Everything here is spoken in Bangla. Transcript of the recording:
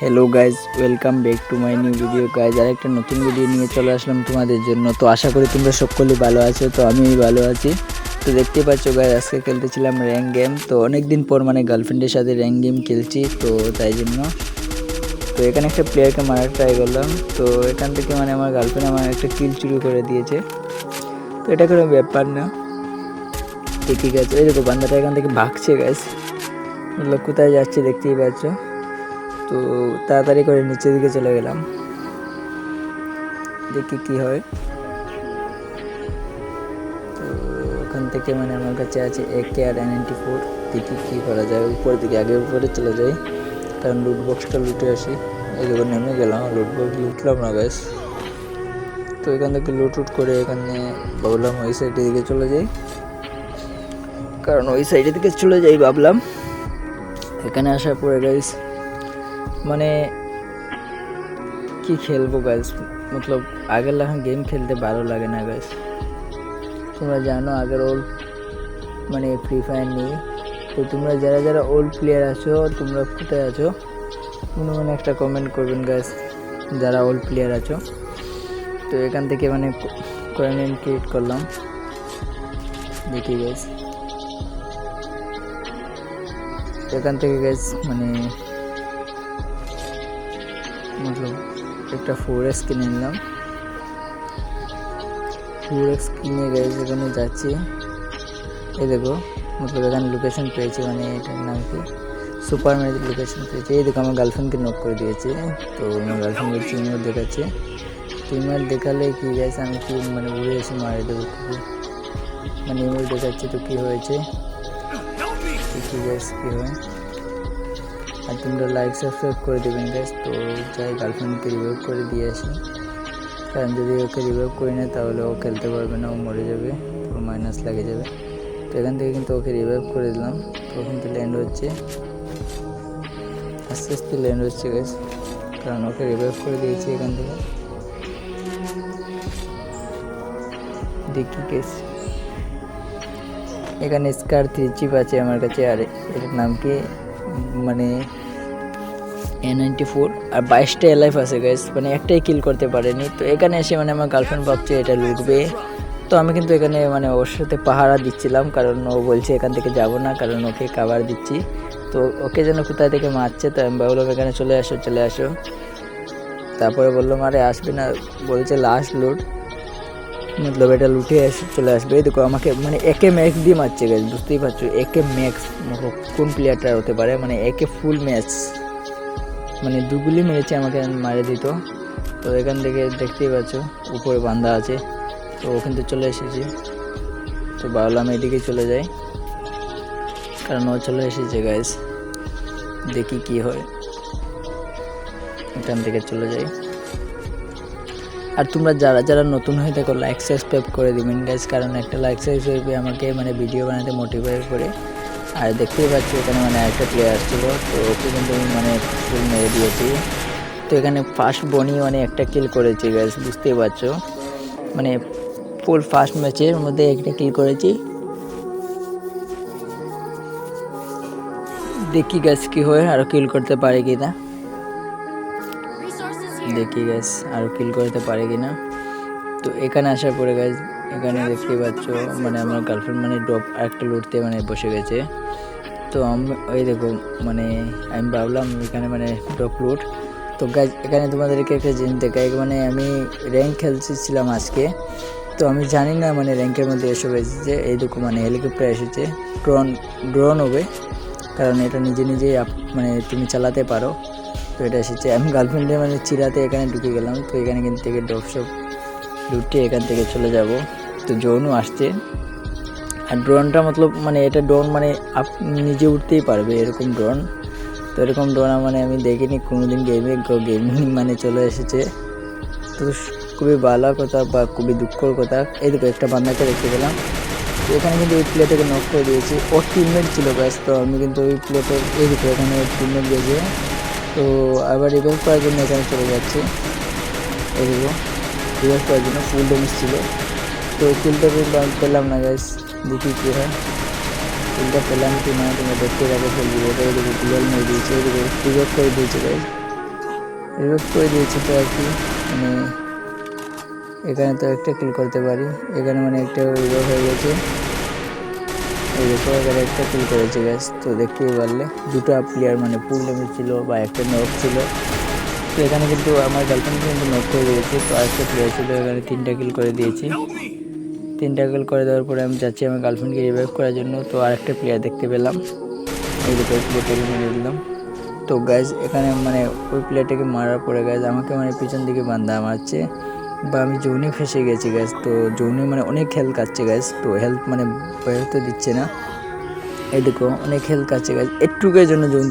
Hello guys welcome back to my new video guys আর একটা নতুন ভিডিও নিয়ে চলে আসলাম তোমাদের জন্য। তো আশা করি তোমরা সকলেই ভালো আছো, তো আমি ভালো আছি। তো দেখতে পাচ্ছ গাইজ আজকে খেলতেছিলাম র্যাঙ্ক গেম তো অনেক দিন পর মানে গার্লফ্রেন্ডের সাথে র্যাঙ্ক গেম খেলছি, তো তাই জন্য। তো এখানে একটা প্লেয়ারকে মারার ট্রাই করলাম। তো এখান থেকে মানে আমার গার্লফ্রেন্ড আমার একটা কিল চুরি করে দিয়েছে। তো এটা কোনো ব্যাপার না। তো ঠিক আছে, এই দেখো বান্দাটা এখান থেকে ভাগছে গাছ মতলব কোথায় যাচ্ছে দেখতেই পাচ্ছ। তো তাড়াতাড়ি করে নিচের দিকে চলে গেলাম। দেখি কি হয়। তো ওখান থেকে মানে আমার কাছে আছে এ কে আর নাইনটি ফোর দেখি কী করা যায়। উপরের দিকে, আগে উপরে চলে যাই। কারণ লুট বক্সটা লুটে আসি। এই দেখো নেমে গেলাম লুট বক্স লুটলাম না ব্যাস তো এখান থেকে লুট উট করে এখানে ভাবলাম ওই সাইডের দিকে চলে যাই। কারণ ওই সাইডের দিকে চলে যাই ভাবলাম। এখানে আসার পরে গাইস মানে কি খেলব গাইস মতলব আগের লাগান গেম খেলতে ভালো লাগে না গাইস তোমরা জানো আগের ওল্ড মানে ফ্রি ফায়ার নেই। তো তোমরা যারা যারা ওল্ড প্লেয়ার আছো, তোমরা কোথায় আছো? মনে মনে একটা কমেন্ট করবেন গাইস যারা ওল্ড প্লেয়ার আছো। তো এখান থেকে মানে কয়েন ক্রিয়েট করলাম। দেখি গাইস এখান থেকে গাইস মানে মতলব একটা ফোর এক্স কিনে নিলাম। ফোর এক্স কিনে গাইস এখানে যাচ্ছি। এই দেখো, মতলব এখানে লোকেশন পেয়েছি মানে এটার নাম কি? সুপার ম্যারেজ লোকেশন পেয়েছি। এই দেখো, আমার গার্লফ্রেন্ডকে নক করে দিয়েছে। তো আমার গার্লফ্রেন্ড বলছে ইমেল দেখাচ্ছে। ইমেল দেখালে কি গেছে আমি কি মানে উড়ে এসে মারে দেবো মানে ইমেল দেখাচ্ছে তো কী হয়েছে? কি গ্যাস কী হয়? আর তোমরা লাইক সাবস্ক্রাইব করে দেবেন গ্যাস তো চাই গার্লফ্রেন্ডকে রিভাইভ করে দিয়ে আসি। কারণ যদি ওকে রিভাইভ করি না, তাহলে ও খেলতে পারবে না, ও মরে যাবে তো মাইনাস লাগে যাবে। তো এখান থেকে কিন্তু ওকে রিভাইভ করে দিলাম। তো কিন্তু ল্যান্ড হচ্ছে। আস্তে আস্তে ল্যান্ড হচ্ছে গ্যাস কারণ ওকে রিভাইভ করে দিয়েছি এখান থেকে। দেখি কেস এখানে স্কার থ্রি চিপ আছে আমার কাছে, আর এটার নাম কি? মানে এ নাইনটি ফোর আর বাইশটা এলাইফ আছে গাইস মানে একটাই কিল করতে পারেনি। তো এখানে এসে মানে আমার গার্লফ্রেন্ড ভাবছে এটা লুটবে। তো আমি কিন্তু এখানে মানে ওর সাথে পাহারা দিচ্ছিলাম, কারণ ও বলছে এখান থেকে যাব না, কারণ ওকে কাভার দিচ্ছি। তো ওকে যেন কোথায় থেকে মারছে, তো আমি ভাবলাম এখানে চলে আসো চলে আসো। তারপরে বললাম, আরে, আসবে না। বলছে লাস্ট লুট মতলব এটা লুটে এসে চলে আসবে দেখো আমাকে মানে একে ম্যাক্স দিয়ে মারছে গেছে বুঝতেই পারছ একে ম্যাক্স কোন প্লেয়ারটা হতে পারে মানে একে ফুল ম্যাচ মানে দুগুলি মেরেছে আমাকে মারে দিত তো এখান থেকে দেখতেই পাচ্ছ উপরে বান্ধা আছে তো ওখান থেকে চলে এসেছি তো ভাবলাম এদিকে চলে যাই কারণ ও চলে এসেছে গাইস দেখি কি হয় এখান থেকে চলে যাই আর তোমরা যারা যারা নতুন হয়ে থাকো লাইক সাবস্ক্রাইব করে দিবেন গাইজ কারণ একটা লাইক সাবস্ক্রাইব আমাকে মানে ভিডিও বানাতে মোটিভেট করে। আর দেখতেই পাচ্ছি, এখানে মানে একটা প্লেয়ার ছিল তো ওকে কিন্তু আমি মানে ফুল মেরে দিয়েছি। তো এখানে ফার্স্ট বনি মানে একটা কিল করেছি গাইজ বুঝতেই পারছ। মানে ফুল ফার্স্ট ম্যাচের মধ্যে একটা কিল করেছি। দেখি গাছ কি হয় আরও কিল করতে পারে কি না দেখি গ্যাস আরও কিল করতে পারে কি না তো এখানে আসার পরে গ্যাস এখানে দেখতে পাচ্ছ মানে আমার গার্লফ্রেন্ড মানে ড্রপ আরেকটা লুটতে মানে বসে গেছে। তো আমি ওই দেখো মানে আমি ভাবলাম এখানে মানে ড্রপ লুট তো গাছ এখানে তোমাদেরকে একটা জিনিস দেখাই মানে আমি র্যাঙ্ক খেলছিলাম আজকে। তো আমি জানি না মানে র্যাঙ্কের মধ্যে এসব এসেছে এই দেখো মানে হেলিকপ্টার এসেছে। ড্রোন ড্রোন হবে। কারণ এটা নিজে নিজেই মানে তুমি চালাতে পারো। তো এটা এসেছে। আমি গার্লফ্রেন্ডে মানে চিরাতে এখানে ঢুকে গেলাম। তো এখানে কিন্তু থেকে ডপ সব লুটে এখান থেকে চলে যাব। তো ড্রোনও আসছে। আর ড্রোনটা মতলব মানে এটা ড্রোন মানে আপ নিজে উঠতেই পারবে এরকম ড্রোন তো এরকম ড্রোন মানে আমি দেখিনি, কোনোদিন গেমে গেমিং মানে চলে এসেছে। তো খুবই ভালো কথা বা খুবই দুঃখর কথা। এই দেখো একটা দেখতে পেলাম। তো এখানে কিন্তু ওই প্লেটাকে নক করে দিয়েছি। ওর টিমমেট ছিল, ব্যাস। তো আমি কিন্তু ওই প্লেটের এই দেখো এখানে টিমমেট গেছে। তো আবার রিভাইভ করার জন্য এখানে চলে যাচ্ছে। দেখো রিভাইভ করার জন্য ফুল ড্যামেজ ছিল। তো কিলটা পেলাম না গাইস দেখি কী হয়। কিলটা পেলাম কি না, তোমরা দেখতে যাবে বলবি ওটা দেখো ক্লিয়ার মেরে দিয়েছে। এই দেখো রিভাইভ করে দিয়েছে গাইস রিভাইভ করে দিয়েছে তো আর কি মানে এখানে তো একটা কিল করতে পারি। এখানে মানে একটা রিভাইভ হয়ে গেছে। দেখো এখানে একটা কিল করেছে গ্যাস তো দেখতেই পারলে। দুটো প্লেয়ার মানে ফুল ড্যামেজ ছিল বা একটা নক ছিল। তো এখানে কিন্তু আমার গার্লফ্রেন্ড কিন্তু নক হয়ে দিয়েছে। তো আরেকটা প্লেয়ার ছিল, এখানে তিনটা কিল করে দিয়েছি। তিনটা কিল করে দেওয়ার পরে আমি যাচ্ছি আমার গার্লফ্রেন্ডকে রিভাইভ করার জন্য। তো আরেকটা প্লেয়ার দেখতে পেলাম। এই দেখো প্লেয়ারটাকে মেরে দিলাম। তো গাইজ এখানে মানে ওই প্লেয়ারটাকে মারার পরে গাইজ আমাকে মানে পিছন দিকে বান্ধা মারছে। বা আমি জোনে ফেসে গেছি গ্যাস তো জোনে মানে অনেক হেল্প কাটছে গ্যাস তো হেল্প মানে বেরোতে দিচ্ছে না। এটুকু অনেক হেল্প কাটছে গ্যাস একটুকের জন্য জোন